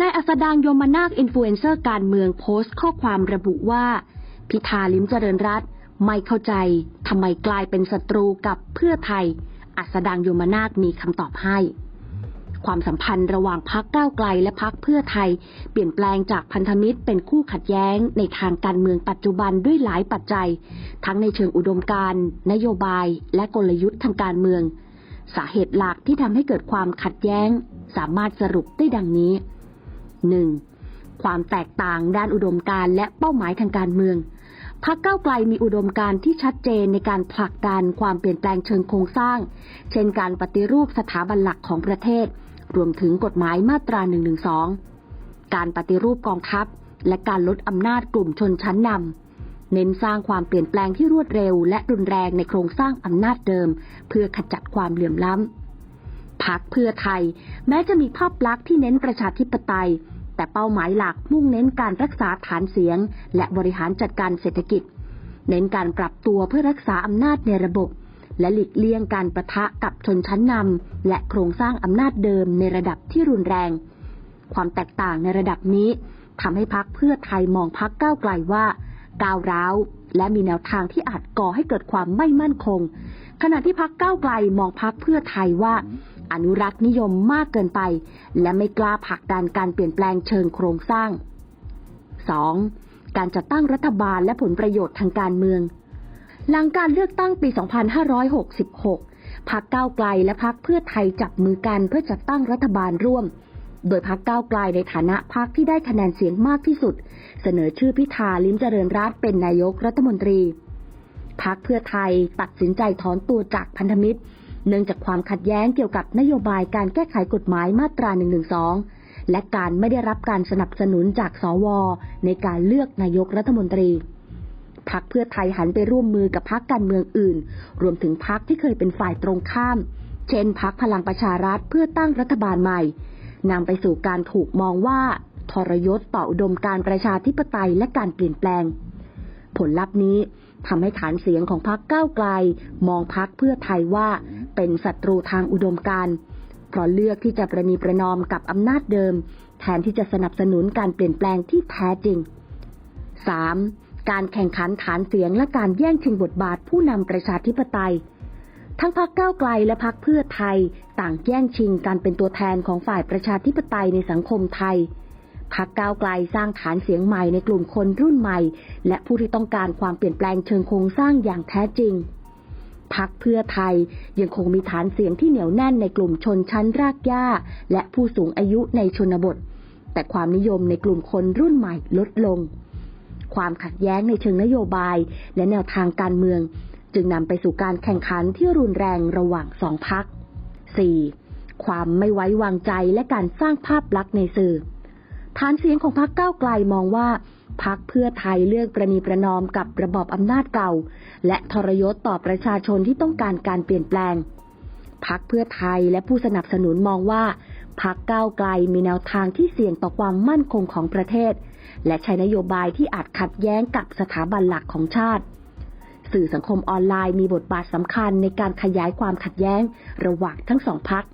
นายอัสดางโยมนาคอินฟลูเอนเซอร์การเมืองโพสต์ข้อความระบุว่า พิธาลิมเจริญรัตไม่เข้าใจทำไมกลายเป็นศัตรูกับเพื่อไทย อัสดางโยมนาคมีคำตอบให้ ความสัมพันธ์ระหว่างพักก้าวไกลและพักเพื่อไทย เปลี่ยนแปลงจากพันธมิตรเป็นคู่ขัดแย้งในทางการเมืองปัจจุบันด้วยหลายปัจจัย ทั้งในเชิงอุดมการณ์นโยบาย และกลยุทธ์ทางการเมือง สาเหตุหลักที่ทำให้เกิดความขัดแย้ง สามารถสรุปได้ดังนี้ 1. ความแตกต่างด้านอุดมการณ์และเป้าหมายทางการเมืองพรรคก้าวไกลมีอุดมการณ์ที่ชัดเจนในการผลักดันความเปลี่ยนแปลงเชิงโครงสร้าง เช่นการปฏิรูปสถาบันหลักของประเทศ รวมถึงกฎหมายมาตรา 112 การปฏิรูปกองทัพ และการลดอำนาจกลุ่มชนชั้นนำ เน้นสร้างความเปลี่ยนแปลงที่รวดเร็ว และรุนแรงในโครงสร้างอำนาจเดิม เพื่อขจัดความเหลื่อมล้ำพักเพื่อไทย แม้จะมีภาพลักษณ์ที่เน้นประชาธิปไตย แต่เป้าหมายหลักมุ่งเน้นการรักษาฐานเสียง และบริหารจัดการเศรษฐกิจ เน้นการปรับตัวเพื่อรักษาอำนาจในระบบ และหลีกเลี่ยงการประทะกับชนชั้นนำและโครงสร้างอำนาจเดิมในระดับที่รุนแรง ความแตกต่างในระดับนี้ทำให้พักเพื่อไทยมองพักก้าวไกลว่าก้าวร้าวและมีแนวทางที่อาจก่อให้เกิดความไม่มั่นคง ขณะที่พักก้าวไกลมองพักเพื่อไทยว่า อนุรักษ์นิยมมากเกินไป และไม่กล้าผลักดันการเปลี่ยนแปลงเชิงโครงสร้าง 2. การจัดตั้งรัฐบาลและผลประโยชน์ทางการเมือง หลังการเลือกตั้งปี 2566พักก้าวไกลและพักเพื่อไทยจับมือกันเพื่อจัดตั้งรัฐบาลร่วม โดยพักก้าวไกลในฐานะพักที่ได้คะแนนเสียงมากที่สุด เสนอชื่อพิธาลิ้มเจริญรัตน์เป็นนายกรัฐมนตรีพักเพื่อไทยตัดสินใจถอนตัวจากพันธมิตร เนื่องจากความขัดแย้งเกี่ยวกับนโยบายการแก้ไขกฎหมายมาตรา 112 และการไม่ได้รับการสนับสนุนจากสว ในการเลือกนายกรัฐมนตรีพักเพื่อไทยหันไปร่วมมือกับพักการเมืองอื่น รวมถึงพักที่เคยเป็นฝ่ายตรงข้าม เช่นพักพลังประชารัฐเพื่อตั้งรัฐบาลใหม่นำไปสู่การถูกมองว่าทรยศต่ออุดมการประชาธิปไตยและการเปลี่ยนแปลง ผลลัพธ์นี้ทำให้ฐานเสียงของพรรคก้าวไกล มองพรรคเพื่อไทยว่า เป็นศัตรูทางอุดมการณ์เพราะเลือกที่จะประนีประนอมกับอำนาจเดิม แทนที่จะสนับสนุนการเปลี่ยนแปลงที่แท้จริง 3. การแข่งขันฐานเสียงและการแย่งชิงบทบาทผู้นำประชาธิปไตย ทั้งพรรคก้าวไกลและพรรคเพื่อไทย ต่างแย่งชิงการเป็นตัวแทนของฝ่ายประชาธิปไตยในสังคมไทยพักก้าวไกลสร้างฐานเสียงใหม่ในกลุ่มคนรุ่นใหม่ และผู้ที่ต้องการความเปลี่ยนแปลงเชิงโครงสร้างอย่างแท้จริง พักเพื่อไทย ยังคงมีฐานเสียงที่เหนียวแน่นในกลุ่มชนชั้นรากหญ้า และผู้สูงอายุในชนบท แต่ความนิยมในกลุ่มคนรุ่นใหม่ลดลง ความขัดแย้งในเชิงนโยบายและแนวทางการเมือง จึงนำไปสู่การแข่งขันที่รุนแรงระหว่างสองพัก 4. ความไม่ไว้วางใจและการสร้างภาพลักษณ์ในสื่อฐานเสียงของพรรคก้าวไกลมองว่า พักเพื่อไทยเลือกประนีประนอมกับระบอบอำนาจเก่า และทรยศต่อประชาชนที่ต้องการการเปลี่ยนแปลง พักเพื่อไทยและผู้สนับสนุนมองว่าพักก้าวไกลมีแนวทางที่เสี่ยงต่อความมั่นคงของประเทศ และใช้นโยบายที่อาจขัดแย้งกับสถาบันหลักของชาติ สื่อสังคมออนไลน์มีบทบาทสำคัญในการขยายความขัดแย้งระหว่างทั้งสองพัก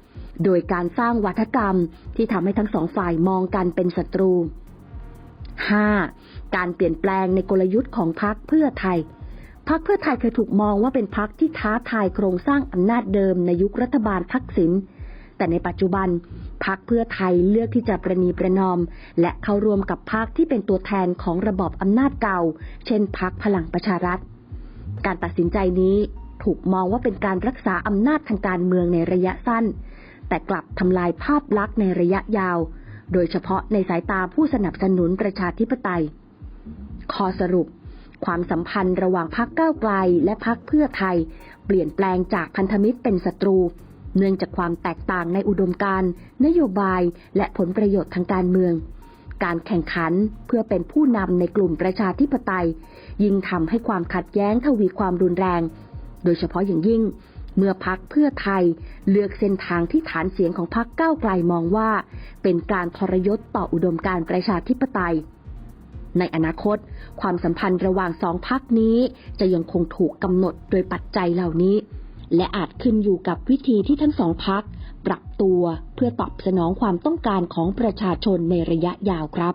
โดยการสร้างวัฒกรรมที่ทำให้ทั้งสองฝ่ายมองกันเป็นศัตรู 5. การเปลี่ยนแปลงในกลยุทธ์ของพรรคเพื่อไทยพรรคเพื่อไทยเคยถูกมองว่าเป็นพรรคที่ท้าทายโครงสร้างอำนาจเดิมในยุครัฐบาลทักษิณ แต่ในปัจจุบันพรรคเพื่อไทยเลือกที่จะประนีประนอม และเข้าร่วมกับพรรคที่เป็นตัวแทนของระบอบอำนาจเก่า เช่นพรรคพลังประชารัฐ การตัดสินใจนี้ถูกมองว่าเป็นการรักษาอำนาจทางการเมืองในระยะสั้น แต่กลับทำลายภาพลักษณ์ในระยะยาว โดยเฉพาะในสายตาผู้สนับสนุนประชาธิปไตยข้อสรุป ความสัมพันธ์ระหว่างพรรคก้าวไกลและพรรคเพื่อไทย เปลี่ยนแปลงจากพันธมิตรเป็นศัตรู เนื่องจากความแตกต่างในอุดมการณ์นโยบายและผลประโยชน์ทางการเมือง การแข่งขันเพื่อเป็นผู้นำในกลุ่มประชาธิปไตย ยิ่งทำให้ความขัดแย้งทวีความรุนแรง โดยเฉพาะอย่างยิ่ง เมื่อพักเพื่อไทยเลือกเส้นทางที่ฐานเสียงของพักก้าวไกลมองว่า เป็นการทรยศต่ออุดมการประชาธิปไตย ในอนาคต ความสัมพันธ์ระหว่างสองพักนี้ จะยังคงถูกกำหนดโดยปัจจัยเหล่านี้ และอาจขึ้นอยู่กับวิธีที่ทั้งสองพักปรับตัวเพื่อตอบสนองความต้องการของประชาชนในระยะยาวครับ